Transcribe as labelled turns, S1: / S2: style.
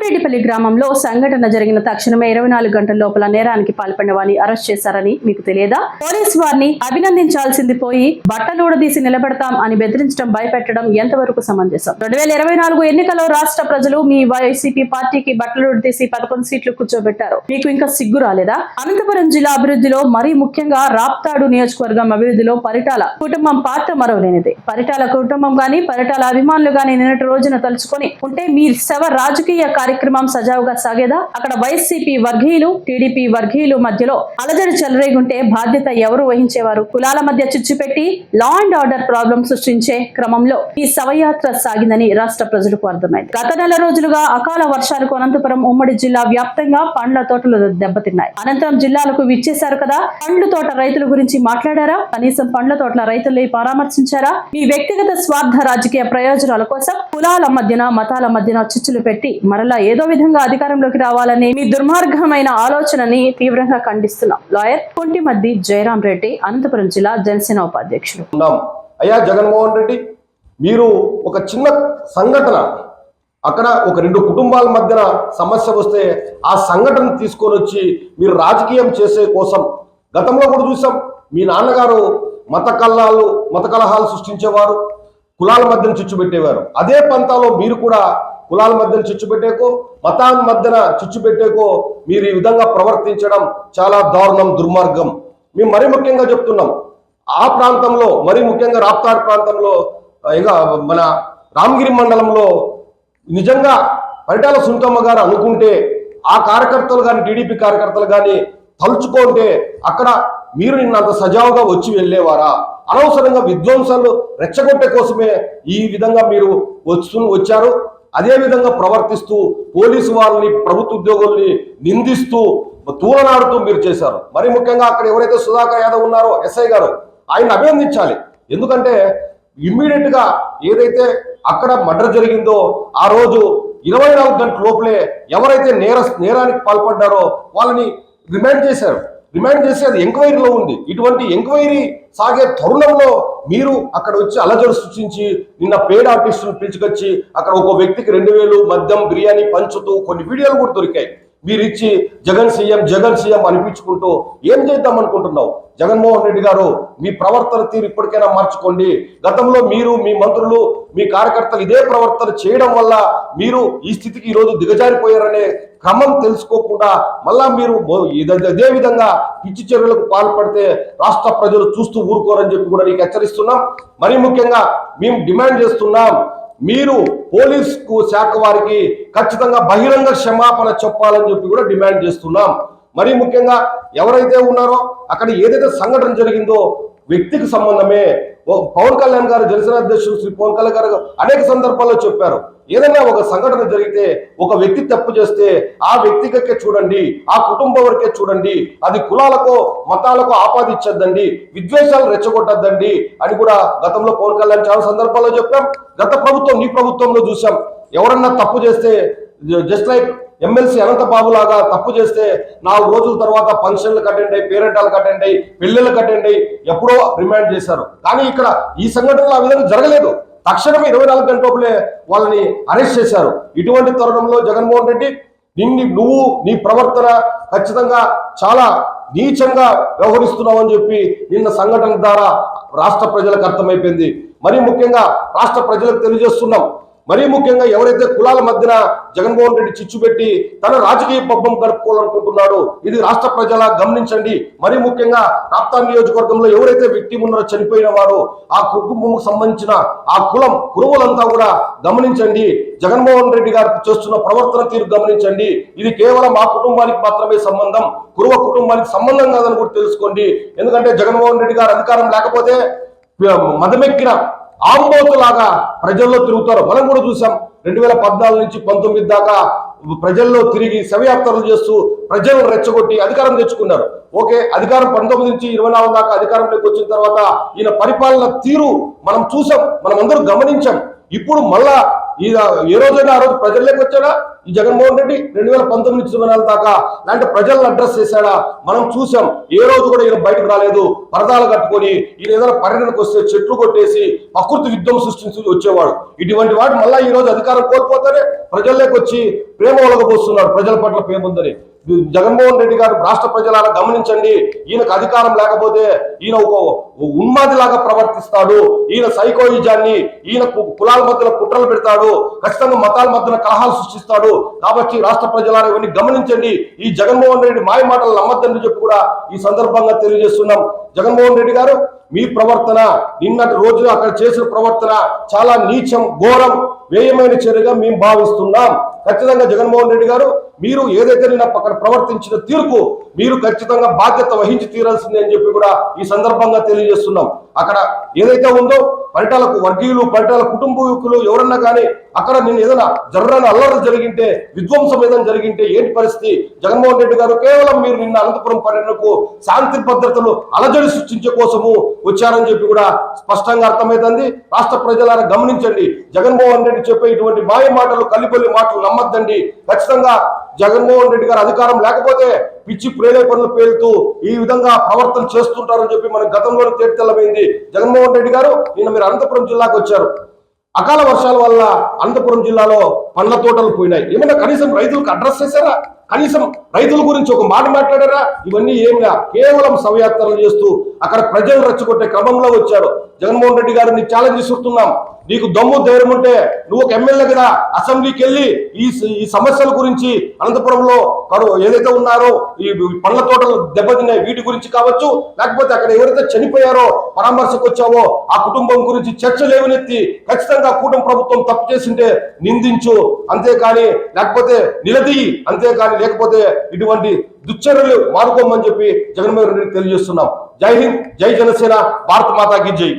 S1: కోమరెడ్డిపల్లి గ్రామంలో సంఘటన జరిగిన తక్షణమే ఇరవై నాలుగు గంటల లోపల నేరానికి పాల్పడిన వారిని అరెస్ట్ చేశారని మీకు తెలియదా? పోలీసు వారిని అభినందించాల్సింది పోయి బట్టలూడదీసి నిలబెడతాం అని బెదిరించడం భయపెట్టడం ఎంతవరకు సమంజసం? రెండు వేల ఇరవై నాలుగు ఎన్నికల్లో రాష్ట్ర ప్రజలు మీ వైసీపీ పార్టీకి బట్టలూడదీసి పదకొండు సీట్లు కూర్చోబెట్టారు. మీకు ఇంకా సిగ్గు రాలేదా? అనంతపురం జిల్లా అభివృద్ధిలో మరీ ముఖ్యంగా రాప్తాడు నియోజకవర్గం అభివృద్ధిలో పరిటాల కుటుంబం పాత్ర మరవలేనిది. పరిటాల కుటుంబం గాని పరిటాల అభిమానులు గాని నిన్నటి రోజున తలుచుకొని ఉంటే మీ శవ రాజకీయ కార్యక్రమం సజావుగా సాగేదా? అక్కడ వైసీపీ వర్గీయులు టీడీపీ వర్గీయులు మధ్యలో అలజడి చెలరేగుంటే బాధ్యత ఎవరు వహించేవారు? కులాల మధ్య చిచ్చుపెట్టి లా అండ్ ఆర్డర్ ప్రాబ్లం సృష్టించే క్రమంలో ఈ శవయాత్ర సాగిందని రాష్ట్ర ప్రజలకు అర్థమైంది. గత నెల రోజులుగా అకాల వర్షాలకు అనంతపురం ఉమ్మడి జిల్లా వ్యాప్తంగా పండ్ల తోటలు దెబ్బతిన్నాయి. అనంతరం జిల్లాలకు విచ్చేశారు కదా? పండ్ల తోట రైతుల గురించి మాట్లాడారా? కనీసం పండ్ల తోటల రైతుల్ని పరామర్శించారా? మీ వ్యక్తిగత స్వార్థ రాజకీయ ప్రయోజనాల కోసం కులాల మధ్యన మతాల మధ్యన చిచ్చులు పెట్టి మరలా ఏదో విధంగా అధికారంలోకి రావాలనే మీ దుర్మార్గమైన ఆలోచనని తీవ్రంగా ఖండిస్తున్నాం. లాయర్ కొంటిమద్ది జయరాం రెడ్డి అనంతపురం జిల్లా జనసేన
S2: ఉపాధ్యక్షుడు అయ్యా జగన్మోహన్ రెడ్డి మీరు ఒక చిన్న సంఘటన అక్కడ ఒక రెండు కుటుంబాల మధ్యన సమస్య వస్తే ఆ సంఘటన తీసుకొని వచ్చి మీరు రాజకీయం చేసే కోసం గతంలో కూడా చూసాం. మీ నాన్నగారు మత కల్లాలు మత కలహాలు సృష్టించేవారు కులాల మధ్యన చుచ్చు పెట్టేవారు. అదే పంతాలో మీరు కూడా కులాల మధ్యన చిచ్చు పెట్టేకో మతాల మధ్యన చిచ్చు పెట్టేకో మీరు ఈ విధంగా ప్రవర్తించడం చాలా దారుణం దుర్మార్గం. మేము మరీ ముఖ్యంగా చెప్తున్నాం. ఆ ప్రాంతంలో మరీ ముఖ్యంగా రాప్తార్ ప్రాంతంలో ఇక మన రామగిరి మండలంలో నిజంగా పరిటాల సుంకమ్మ గారు అనుకుంటే ఆ కార్యకర్తలు కానీ టీడీపీ కార్యకర్తలు కానీ తలుచుకుంటే అక్కడ మీరు నిన్న అంత సజావుగా వచ్చి వెళ్ళేవారా? అనవసరంగా విధ్వంసాలు రెచ్చగొట్టే కోసమే ఈ విధంగా మీరు వచ్చు వచ్చారు. అదేవిధంగా ప్రవర్తిస్తూ పోలీసు వాళ్ళని ప్రభుత్వ ఉద్యోగుల్ని నిందిస్తూ తూలనాడుతూ మీరు చేశారు. మరి ముఖ్యంగా అక్కడ ఎవరైతే సుధాకర్ యాదవ్ ఉన్నారో ఎస్ఐ గారు ఆయన అభినందించాలి. ఎందుకంటే ఇమ్మీడియట్గా ఏదైతే అక్కడ మర్డర్ జరిగిందో ఆ రోజు ఇరవై నాలుగు గంటల లోపలే ఎవరైతే నేర నేరానికి పాల్పడ్డారో వాళ్ళని రిమైండ్ చేశారు. డిమాండ్ చేసి అది ఎంక్వైరీలో ఉంది. ఇటువంటి ఎంక్వైరీ సాగే తరుణంలో మీరు అక్కడ వచ్చి అలజడి సృష్టించి నిన్న పేడ్ ఆర్టిస్టులు పిలుచుకొచ్చి అక్కడ ఒక వ్యక్తికి రెండు వేలు మద్యం బిర్యానీ పంచుతూ కొన్ని వీడియోలు కూడా దొరికాయి. మీరు ఇచ్చి జగన్ సీఎం జగన్ సీఎం అనిపించుకుంటూ ఏం చేద్దాం అనుకుంటున్నావు? జగన్మోహన్ రెడ్డి గారు మీ ప్రవర్తన తీరు ఇప్పటికైనా మార్చుకోండి. గతంలో మీరు మీ మంత్రులు మీ కార్యకర్తలు ఇదే ప్రవర్తన చేయడం వల్ల మీరు ఈ స్థితికి ఈరోజు దిగజారిపోయారనే క్రమం తెలుసుకోకుండా మళ్ళా మీరు అదే విధంగా పిచ్చి చర్యలకు పాల్పడితే రాష్ట్ర ప్రజలు చూస్తూ ఊరుకోరని చెప్పి కూడా నీకు హెచ్చరిస్తున్నాం. మరీ ముఖ్యంగా మేము డిమాండ్ చేస్తున్నాం మీరు పోలీస్కు శాఖ వారికి ఖచ్చితంగా బహిరంగ క్షమాపణ చెప్పాలని చెప్పి కూడా డిమాండ్ చేస్తున్నాం. మరీ ముఖ్యంగా ఎవరైతే ఉన్నారో అక్కడ ఏదైతే సంఘటన జరిగిందో వ్యక్తికి సంబంధమే పవన్ కళ్యాణ్ గారు జనసేన అధ్యక్షుడు శ్రీ పవన్ కళ్యాణ్ గారు అనేక సందర్భాల్లో చెప్పారు. ఏదైనా ఒక సంఘటన జరిగితే ఒక వ్యక్తి తప్పు చేస్తే ఆ వ్యక్తికే చూడండి ఆ కుటుంబం వరకే చూడండి అది కులాలకో మతాలకో ఆపాదించద్దండి విద్వేషాలు రెచ్చగొట్టద్దండి అని కూడా గతంలో పవన్ కళ్యాణ్ చాలా సందర్భాల్లో చెప్పాం. గత ప్రభుత్వం నీ ప్రభుత్వంలో చూసాం. ఎవరన్నా తప్పు చేస్తే జస్ట్ లైక్ ఎమ్మెల్సీ అనంతబాబు లాగా తప్పు చేస్తే నాలుగు రోజుల తర్వాత ఫంక్షన్లకు అటెండ్ అయ్యి పేరెంటాలకు అటెండ్ అయ్యి పెళ్ళిళ్ళకి అటెండ్ అయ్యి ఎప్పుడో రిమాండ్ చేశారు. కానీ ఇక్కడ ఈ సంఘటనలు ఆ విధంగా జరగలేదు. తక్షణమే ఇరవై నాలుగు గంటలే వాళ్ళని అరెస్ట్ చేశారు. ఇటువంటి తరుణంలో జగన్మోహన్ రెడ్డి నిన్ని నువ్వు నీ ప్రవర్తన ఖచ్చితంగా చాలా నీచంగా వ్యవహరిస్తున్నావు అని చెప్పి నిన్న సంఘటన ద్వారా రాష్ట్ర ప్రజలకు అర్థమైపోయింది. మరి ముఖ్యంగా రాష్ట్ర ప్రజలకు తెలియజేస్తున్నాం. మరీ ముఖ్యంగా ఎవరైతే కులాల మధ్యన జగన్మోహన్ రెడ్డి చిచ్చు పెట్టి తన రాజకీయ పబ్బం గడుపుకోవాలనుకుంటున్నాడో ఇది రాష్ట్ర ప్రజల గమనించండి. మరీ ముఖ్యంగా రాప్తా నియోజకవర్గంలో ఎవరైతే వ్యక్తి ఉన్నారో చనిపోయిన వారు ఆ కుటుంబం సంబంధించిన ఆ కులం కురువులంతా కూడా గమనించండి. జగన్మోహన్ రెడ్డి గారు చేస్తున్న ప్రవర్తన తీరు గమనించండి. ఇది కేవలం ఆ కుటుంబానికి మాత్రమే సంబంధం. కురువ కుటుంబానికి సంబంధం కాదని కూడా తెలుసుకోండి. ఎందుకంటే జగన్మోహన్ రెడ్డి గారు అధికారం లేకపోతే మదమెక్కిన ఆంబోతులాగా ప్రజల్లో తిరుగుతారు. మనం కూడా చూసాం రెండు వేల పద్నాలుగు నుంచి పంతొమ్మిది దాకా ప్రజల్లో తిరిగి శవయాత్రలు చేస్తూ ప్రజలను రెచ్చగొట్టి అధికారం తెచ్చుకున్నారు. ఓకే అధికారం పంతొమ్మిది నుంచి ఇరవై నాలుగు దాకా అధికారంలోకి వచ్చిన తర్వాత ఈయన పరిపాలన తీరు మనం చూసాం మనం అందరూ గమనించాం. ఇప్పుడు మళ్ళా ఈ ఏ రోజైనా ఆ రోజు ప్రజల్లోకి వచ్చాడా ఈ జగన్మోహన్ రెడ్డి రెండు వేల పంతొమ్మిది నుంచి ఇరవై దాకా లాంటి ప్రజలను అడ్రస్ చేశాడా? మనం చూసాం ఏ రోజు కూడా ఈయన బయటకు రాలేదు. పరదాలు కట్టుకొని ఈయన ఏదైనా పర్యటనకు వస్తే చెట్లు కొట్టేసి ప్రకృతి యుద్ధం సృష్టించి వచ్చేవాడు. ఇటువంటి వాడు మళ్ళా ఈ రోజు అధికారం కోల్పోతానే ప్రజల్లోకి వచ్చి ప్రేమ ఒలగబోస్తున్నాడు ప్రజల పట్ల ప్రేమ ఉందని. జగన్మోహన్ రెడ్డి గారు రాష్ట్ర ప్రజలారా గమనించండి. ఈయనకు అధికారం లేకపోతే ఈయన ఒక ఉన్మాది లాగా ప్రవర్తిస్తాడు. ఈయన సైకోయిజాన్ని ఈయన కు- కులాల మధ్యలో కుట్రలు పెడతాడు. ఖచ్చితంగా మతాల మధ్యన కలహాలు సృష్టిస్తాడు. కాబట్టి రాష్ట్ర ప్రజలారా ఇవన్నీ గమనించండి. ఈ జగన్మోహన్ రెడ్డి మాయ మాటలు నమ్మద్దని చెప్పి కూడా ఈ సందర్భంగా తెలియజేస్తున్నాం. జగన్మోహన్ రెడ్డి గారు మీ ప్రవర్తన నిన్నటి రోజు అక్కడ చేసిన ప్రవర్తన చాలా నీచం ఘోరం వ్యయమైన చర్యగా మేము భావిస్తున్నాం. ఖచ్చితంగా జగన్మోహన్ రెడ్డి గారు మీరు ఏదైతే నిన్న అక్కడ ప్రవర్తించిన తీర్పు మీరు ఖచ్చితంగా బాధ్యత వహించి తీరాల్సిందే అని చెప్పి కూడా ఈ సందర్భంగా తెలియజేస్తున్నాం. అక్కడ ఏదైతే ఉందో పరిటాలకు వర్గీయులు పరిటాల కుటుంబీకులు ఎవరన్నా కానీ అక్కడ నేను ఏదైనా జర్రని అల్లరి జరిగింటే విధ్వంసం ఏదైనా జరిగింటే ఏంటి పరిస్థితి? జగన్మోహన్ రెడ్డి గారు కేవలం మీరు నిన్న అనంతపురం పర్యటనకు శాంతి భద్రతలు అలజడి సృష్టించే కోసము వచ్చారని చెప్పి కూడా స్పష్టంగా అర్థమవుతుంది రాష్ట్ర ప్రజలారా గమనించండి. జగన్మోహన్ రెడ్డి చెప్పే ఇటువంటి మాయ మాటలు కల్లిపల్లి మాటలు నమ్మద్దండి. ఖచ్చితంగా జగన్మోహన్ రెడ్డి గారు అధికారం లేకపోతే పిచ్చి ప్రేరేపణలు పేలుతూ ఈ విధంగా ప్రవర్తన చేస్తుంటారని చెప్పి మన గతంలోనే తేటతెల్లమైంది జగన్మోహన్ రెడ్డి గారు. నిన్న మీరు అనంతపురం జిల్లాకు వచ్చారు. అకాల వర్షాల వల్ల అనంతపురం జిల్లాలో పండ్ల తోటలు పోయినాయి. ఏమైనా కనీసం రైతులకు అడ్రస్ చేశారా? కనీసం రైతుల గురించి ఒక మాట మాట్లాడారా? ఇవన్నీ ఏమిలా కేవలం సవయాత్రలు చేస్తూ అక్కడ ప్రజలు రెచ్చగొట్టే క్రమంలో వచ్చారు. జగన్మోహన్ రెడ్డి గారు ఛాలెంజ్ ఇస్తున్నాం నీకు దమ్ము ధైర్యం ఉంటే నువ్వు ఒక ఎమ్మెల్యే కదా అసెంబ్లీకి వెళ్ళి ఈ ఈ సమస్యల గురించి అనంతపురంలో ఏదైతే ఉన్నారో ఈ పండ్ల తోటలు దెబ్బతిన్నాయి వీటి గురించి కావచ్చు లేకపోతే అక్కడ ఎవరైతే చనిపోయారో పరామర్శకు వచ్చావో ఆ కుటుంబం గురించి చర్చ లేవనెత్తి ఖచ్చితంగా కూటమి ప్రభుత్వం తప్పు చేసింటే నిందించు అంతేకాని లేకపోతే నిలదీయి అంతేకాని లేకపోతే ఇటువంటి దుశ్చర్యలు మానుకోమని చెప్పి జగన్మోహన్ రెడ్డికి తెలియజేస్తున్నాం. జై హింద్ జై జనసేన భారత మాతాకి జై.